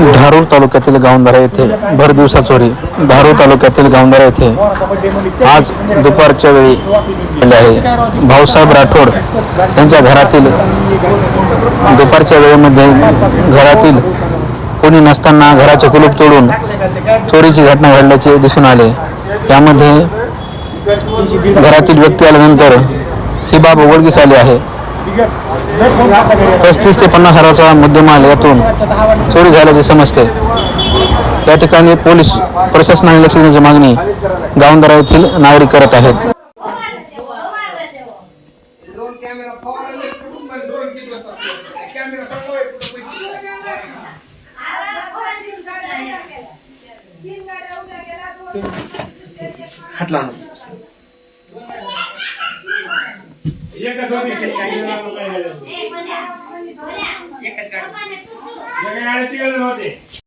धारूर तालुक्यातील गावंधारा येथे भर दिवसा चोरी. धारूर तालुक्यातील गावंधारा येथे आज दुपारच्या वेळी आहे. भाऊसाहेब राठोड यांच्या घरातील दुपारच्या वेळेमध्ये घरातील कोणी नसताना घराचे कुलूप तोडून चोरीची घटना घडल्याचे दिसून आले. यामध्ये घरातील व्यक्ती आल्यानंतर ही बाब उघडकीस आली आहे. पस्तीस ते पन्नास हजाराचा मुद्देमाल यातून चोरी झाल्याचे समजते. या ठिकाणी पोलीस प्रशासनाने लक्ष देण्याची मागणी गावंदरा येथील नागरिक करत आहेत. दोन कॅमेरा एकच होती काही काही जण काही झालं. एका गाडीत. तिघ जण होते.